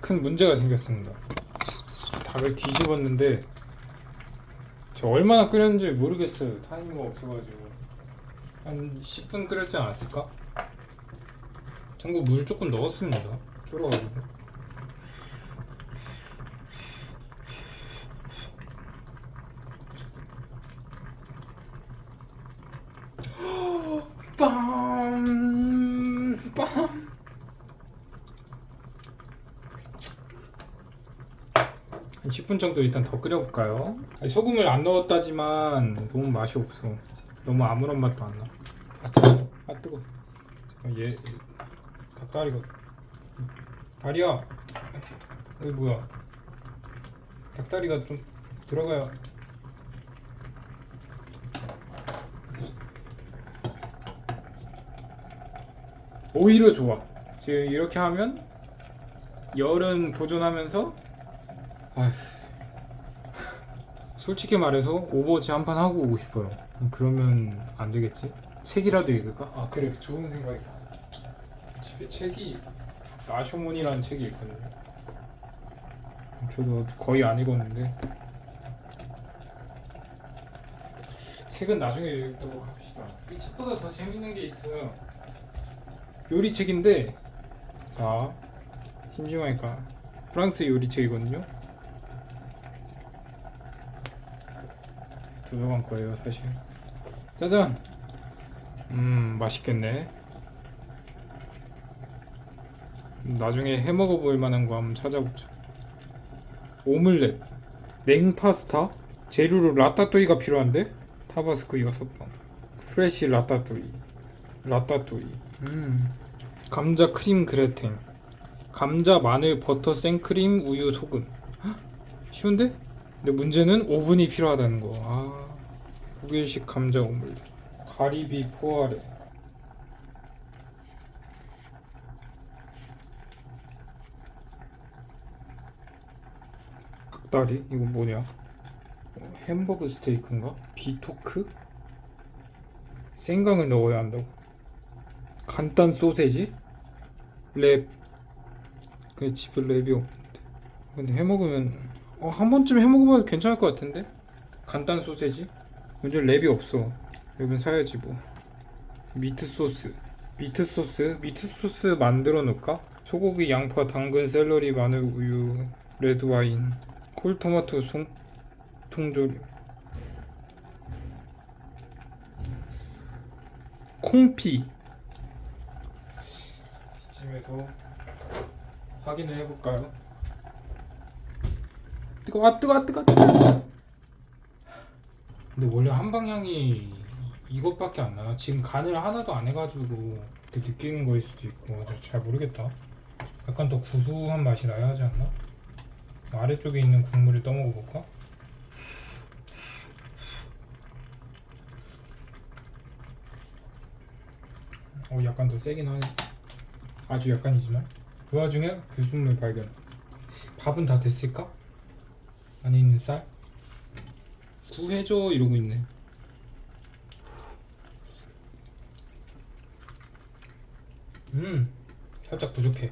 큰 문제가 생겼습니다. 닭을 뒤집었는데 저 얼마나 끓였는지 모르겠어요. 타이머가 없어가지고 한 10분 끓였지 않았을까? 참고 물 조금 넣었습니다. 쫄아가지고. 빰! 빰! 한 10분 정도 일단 더 끓여볼까요? 아니, 소금을 안 넣었다지만 너무 맛이 없어. 너무 아무런 맛도 안 나. 아 뜨거. 아 뜨거. 잠깐 얘 닭다리가 다리야. 여기 뭐야? 닭다리가 좀 들어가야. 오히려 좋아. 지금 이렇게 하면 열은 보존하면서 솔직히 말해서 오버워치 한 판 하고 오고 싶어요. 그러면 안 되겠지? 책이라도 읽을까? 아 그래 좋은 생각이다. 집에 책이 라쇼몬이라는 책이 있거든요. 저도 거의 안 읽었는데 책은 나중에 읽도록 합시다. 이 책보다 더 재밌는 게 있어요. 요리 책인데 자 심심하니까 프랑스 요리 책이거든요. 도서관 거예요 사실. 짜잔! 음 맛있겠네. 나중에 해먹어 볼 만한 거 한번 찾아보자. 오믈렛 냉파스타 재료로 라따뚜이가 필요한데? 타바스코 6번 프레시 라따뚜이. 라따뚜이. 음 감자 크림 그레탱. 감자 마늘 버터 생크림 우유 소금. 헉, 쉬운데? 근데 문제는 오븐이 필요하다는 거. 아, 독일식 감자 오믈렛. 가리비 포아레. 닭다리? 이거 뭐냐? 어, 햄버거 스테이크인가? 비토크? 생강을 넣어야 한다고. 간단 소세지? 랩. 근데 집에 랩이 없는데. 근데 해 먹으면 어, 한 번쯤 해 먹어봐도 괜찮을 것 같은데? 간단 소세지? 먼저 랩이 없어. 여긴 사야지 뭐. 미트 소스. 미트 소스? 미트 소스 만들어 놓을까? 소고기, 양파, 당근, 샐러리, 마늘, 우유, 레드 와인, 콜 토마토, 송, 통조림. 콩피. 이쯤에서 확인을 해볼까요? 뜨거 아 뜨거 아 뜨거. 뜨거 근데 원래 한 방향이 이것밖에 안 나나 지금 간을 하나도 안 해가지고 이렇게 느끼는 거일 수도 있고 잘 모르겠다. 약간 더 구수한 맛이 나야 하지 않나? 아래쪽에 있는 국물을 떠먹어 볼까? 어 약간 더 세긴 하네. 아주 약간이지만. 그 와중에 불순물 발견. 밥은 다 됐을까? 안에 있는 쌀? 구해줘 이러고 있네. 음 살짝 부족해.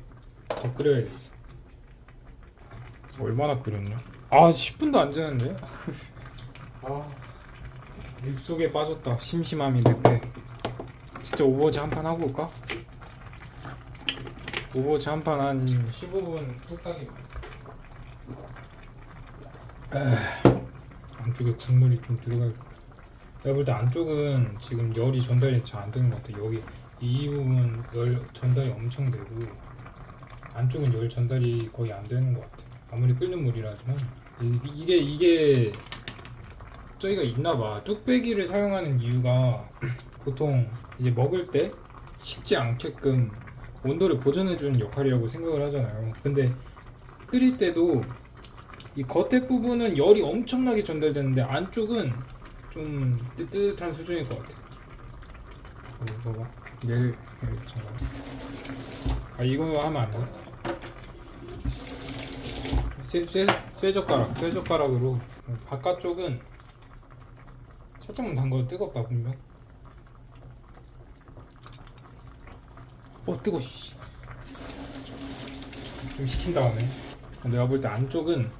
더 끓여야겠어. 얼마나 끓였냐? 아 10분도 안 지났는데? 아. 입속에 빠졌다. 심심함이 몇배 진짜 오버워치 한 판 하고 올까? 오버워치 한 판 한 15분 뚝딱이 안쪽에 국물이 좀 들어갈 내가 볼 때 안쪽은 지금 열이 전달이 잘 안 되는 것 같아. 여기 이 부분 열 전달이 엄청 되고 안쪽은 열 전달이 거의 안 되는 것 같아. 아무리 끓는 물이라지만 이- 이게 이게 저희가 있나봐. 뚝배기를 사용하는 이유가 보통 이제 먹을 때 식지 않게끔 온도를 보존해주는 역할이라고 생각을 하잖아요. 근데 끓일 때도 이 겉에 부분은 열이 엄청나게 전달되는데 안쪽은 좀 뜨뜻한 수준일 것 같아. 이거 봐봐. 얘를 잠깐. 아 이거 하면 안 돼. 쇠쇠 쇠 젓가락 쇠 젓가락으로 바깥쪽은 살짝만 담궈 뜨겁다 분명. 어 뜨거. 씨. 좀 식힌 다음에 내가 볼 때 안쪽은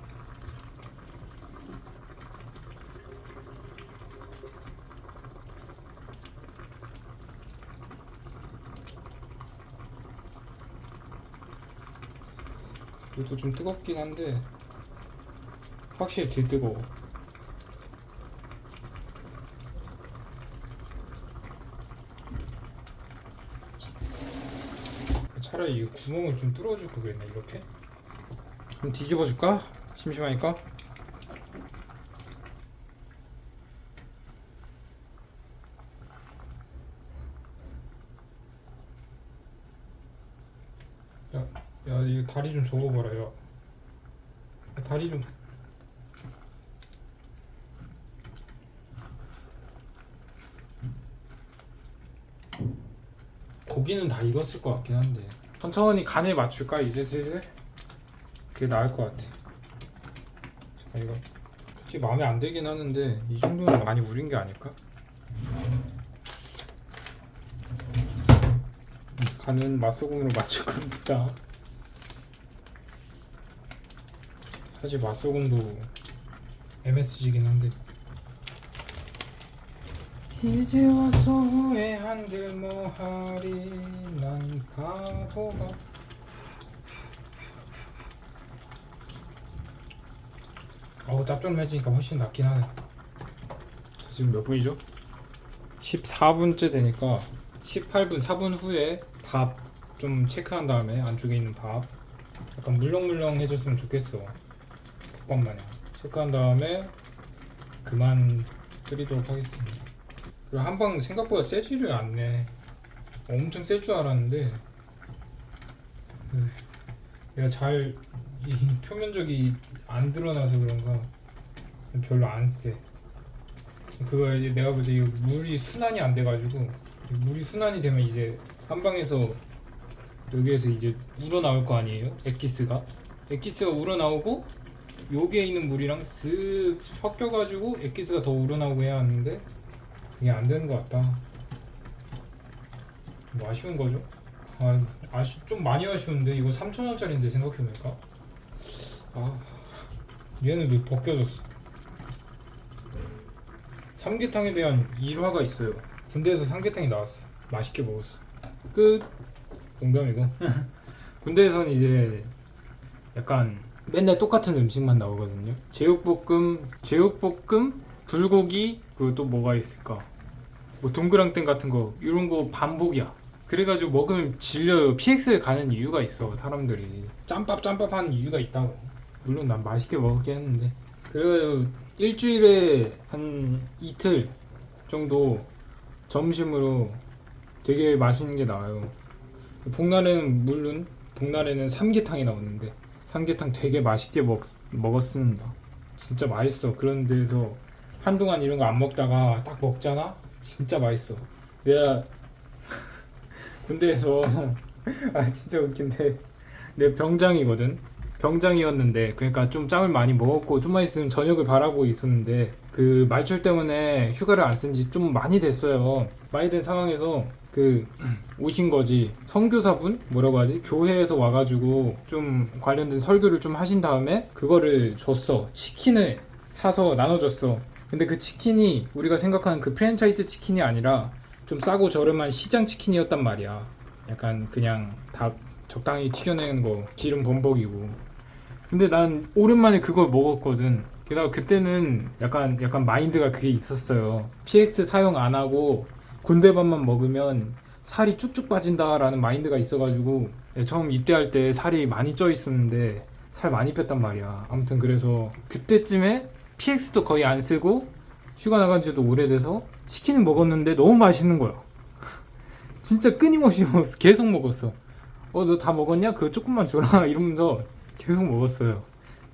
이것도 좀 뜨겁긴 한데 확실히 덜 뜨거워 차라리 이 구멍을 좀 뚫어줄 걸 그랬나 이렇게? 좀 뒤집어 줄까? 심심하니까 야, 야 이거 다리 좀 접어봐라 야, 야 다리 좀. 고기는 다 익었을 것 같긴 한데. 천천히 간을 맞출까? 이제 슬슬? 그게 나을 것 같아. 잠깐 이거. 솔직히 마음에 안 들긴 하는데 이 정도는 많이 우린 게 아닐까? 간은 맛소금으로 맞출 겁니다 사실 맛소금도 MSG긴 한데. 이제 와서 후회한들 뭐하리. 난 바보가. 어우 짭조름해지니까 훨씬 낫긴 하네. 지금 몇 분이죠? 14분째 되니까 18분 4분 후에 밥 좀 체크한 다음에 안쪽에 있는 밥 약간 물렁물렁해졌으면 좋겠어 마냥 체크한 다음에 그만 끓이도록 하겠습니다 그리고 한 방 생각보다 세지를 않네. 엄청 셀 줄 알았는데 음, 내가 잘이 표면적이 안 드러나서 그런가 별로 안 세. 그거 이제 내가 볼 때 이거 물이 순환이 안 돼가지고 물이 순환이 되면 이제 한 방에서 여기에서 이제 우러나올 거 아니에요? 엑기스가 엑기스가 우러나오고 여기에 있는 물이랑 쓱 섞여가지고 엑기스가 더 우러나오고 해야 하는데 그게 안 되는 것 같다. 뭐 아쉬운 거죠? 아, 아쉬 좀 많이 아쉬운데 이거 3천 원짜리인데 생각해보니까 아 얘는 왜 벗겨졌어? 삼계탕에 대한 일화가 있어요. 군대에서 삼계탕이 나왔어. 맛있게 먹었어. 끝. 농담이고. 군대에서는 이제 약간 맨날 똑같은 음식만 나오거든요. 제육볶음, 제육볶음, 불고기, 그리고 또 뭐가 있을까? 뭐 동그랑땡 같은 거 이런 거 반복이야. 그래가지고 먹으면 질려요. PX에 가는 이유가 있어 사람들이 짬밥 짬밥 하는 이유가 있다고. 물론 난 맛있게 먹었긴 했는데 그래가지고 일주일에 한 이틀 정도 점심으로 되게 맛있는 게 나와요. 복날에는 물론 복날에는 삼계탕이 나오는데 삼계탕 되게 맛있게 먹, 먹었습니다. 진짜 맛있어. 그런 데서 한동안 이런 거 안 먹다가 딱 먹잖아? 진짜 맛있어. 내가 군대에서 아 진짜 웃긴데 내 병장이거든. 병장이었는데 그러니까 좀 짬을 많이 먹었고 좀만 있으면 저녁을 바라고 있었는데 그 말출 때문에 휴가를 안 쓴 지 좀 많이 됐어요. 많이 된 상황에서 그 오신 거지 선교사분 뭐라고 하지 교회에서 와가지고 좀 관련된 설교를 좀 하신 다음에 그거를 줬어 치킨을 사서 나눠줬어 근데 그 치킨이 우리가 생각하는 그 프랜차이즈 치킨이 아니라 좀 싸고 저렴한 시장 치킨이었단 말이야. 약간 그냥 다 적당히 튀겨낸 거 기름 범벅이고. 근데 난 오랜만에 그걸 먹었거든. 게다가 그때는 약간 약간 마인드가 그게 있었어요. PX 사용 안 하고 군대밥만 먹으면 살이 쭉쭉 빠진다라는 마인드가 있어가지고 처음 입대할 때 살이 많이 쪄 있었는데 살 많이 뺐단 말이야. 아무튼 그래서 그때쯤에 PX도 거의 안 쓰고 휴가 나간 지도 오래돼서 치킨을 먹었는데 너무 맛있는 거야. 진짜 끊임없이. 계속 먹었어. 어, 너 다 먹었냐? 그거 조금만 줘라. 이러면서 계속 먹었어요.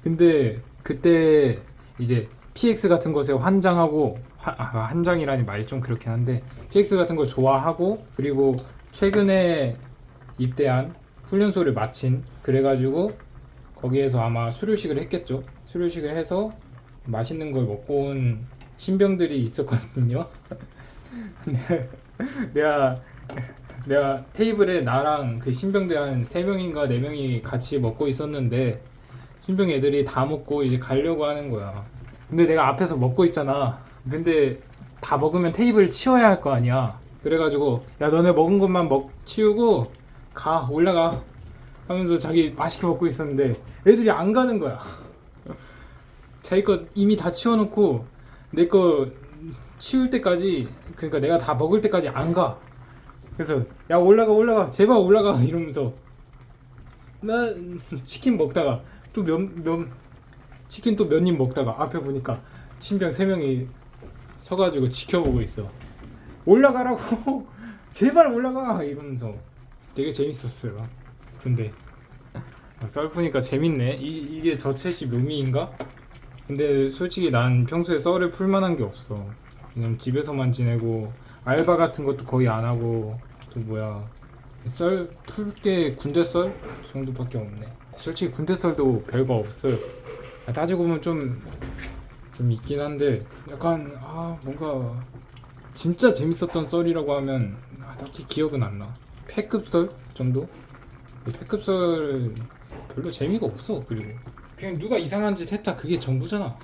근데 그때 이제 PX 같은 것에 환장하고, 화- 아, 환장이라니 말이 좀 그렇긴 한데, PX 같은 거 좋아하고, 그리고 최근에 입대한 훈련소를 마친, 그래가지고 거기에서 아마 수료식을 했겠죠. 수료식을 해서 맛있는 걸 먹고 온 신병들이 있었거든요. 근데 내가 내가 테이블에 나랑 그 신병들 한 3명인가 4명이 같이 먹고 있었는데 신병 애들이 다 먹고 이제 가려고 하는 거야. 근데 내가 앞에서 먹고 있잖아. 근데 다 먹으면 테이블 치워야 할 거 아니야. 그래가지고 야 너네 먹은 것만 먹 치우고 가 올라가 하면서 자기 맛있게 먹고 있었는데 애들이 안 가는 거야. 자기 거 이미 다 치워놓고 내 거 치울 때까지 그러니까 내가 다 먹을 때까지 안 가. 그래서 야 올라가 올라가 제발 올라가 이러면서 나 치킨 먹다가 또몇몇 치킨 또 몇 입 먹다가 앞에 보니까 신병 세 명이 서가지고 지켜보고 있어. 올라가라고 제발 올라가 이러면서 되게 재밌었어요. 근데 썰프니까 재밌네. 이 이게 저채시 묘미인가? 근데 솔직히 난 평소에 썰을 풀만한 게 없어. 그냥 집에서만 지내고 알바 같은 것도 거의 안 하고 또 뭐야 썰 풀게 군대 썰 정도밖에 없네. 솔직히 군대 썰도 별거 없어요. 아, 따지고 보면 좀 좀 있긴 한데 약간 아 뭔가 진짜 재밌었던 썰이라고 하면 아, 딱히 기억은 안 나. 패급 썰 정도? 패급 썰 별로 재미가 없어 그리고 그냥 누가 이상한 짓 했다 그게 전부잖아.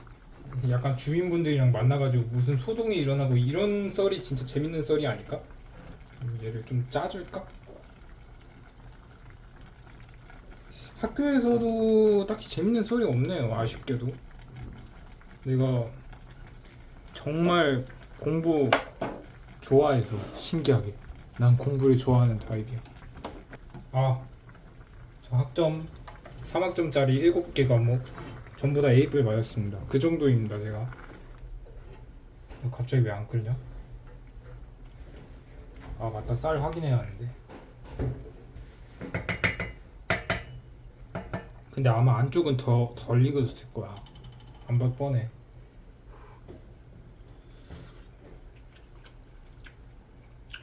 약간 주민분들이랑 만나가지고 무슨 소동이 일어나고 이런 썰이 진짜 재밌는 썰이 아닐까? 음, 얘를 좀 짜줄까? 학교에서도 딱히 재밌는 썰이 없네요 아쉽게도 내가 정말 공부 좋아해서 신기하게. 난 공부를 좋아하는 타입이야. 아 저 학점 3학점짜리 7개 과목 전부 다 A뿔 맞았습니다. 그 정도입니다 제가. 어, 갑자기 왜 안 끌냐? 아 맞다. 쌀 확인해야 하는데. 근데 아마 안쪽은 더 덜 익었을 거야 안 봐도 뻔해.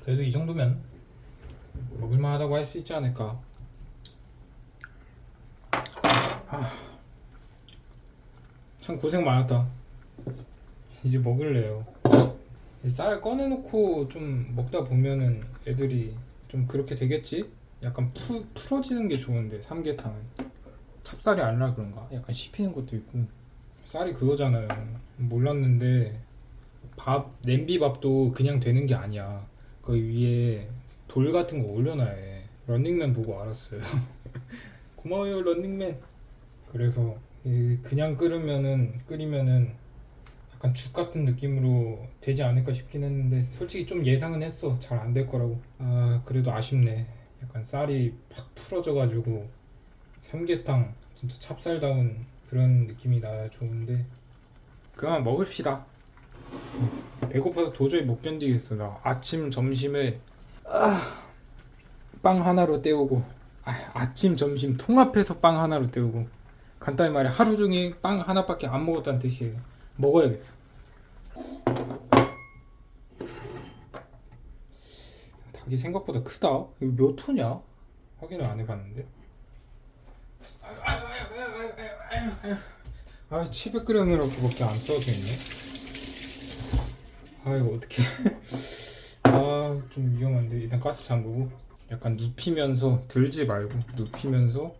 그래도 이 정도면 먹을만 하다고 할 수 있지 않을까. 아, 참 고생 많았다. 이제 먹을래요. 쌀 꺼내놓고 좀 먹다 보면은 애들이 좀 그렇게 되겠지? 약간 푸, 풀어지는 게 좋은데 삼계탕은. 찹쌀이 아니라 그런가? 약간 씹히는 것도 있고 쌀이 그거잖아요. 몰랐는데 밥 냄비밥도 그냥 되는 게 아니야. 그 위에 돌 같은 거 올려놔야 해. 런닝맨 보고 알았어요. 고마워요 런닝맨. 그래서 이 그냥 끓으면은 끓이면은 약간 죽 같은 느낌으로 되지 않을까 싶긴 했는데 솔직히 좀 예상은 했어. 잘 안 될 거라고. 아 그래도 아쉽네. 약간 쌀이 팍 풀어져가지고 삼계탕 진짜 찹쌀다운 그런 느낌이 나야 좋은데. 그만 먹읍시다. 배고파서 도저히 못 견디겠어 나. 아침 점심에 아, 빵 하나로 때우고 아, 아침 점심 통합해서 빵 하나로 때우고 간단히 말해 하루 종일 빵 하나밖에 안 먹었다는 뜻이에요 먹어야겠어. 닭이 생각보다 크다. 이거 몇 호냐 확인을 안 해봤는데 아유 아유 아유 아유 아유 아유 아 700g이라고밖에 안 써져 있네. 아 이거 어떻게 아 좀 위험한데. 일단 가스 잠그고. 약간 눕히면서 들지 말고 눕히면서.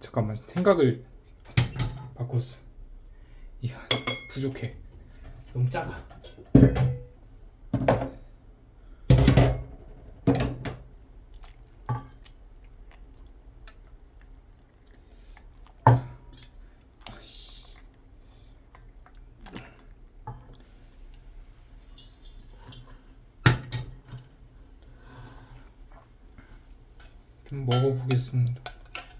잠깐만 생각을 바꿨어. 이야 부족해. 너무 작아 먹어보겠습니다.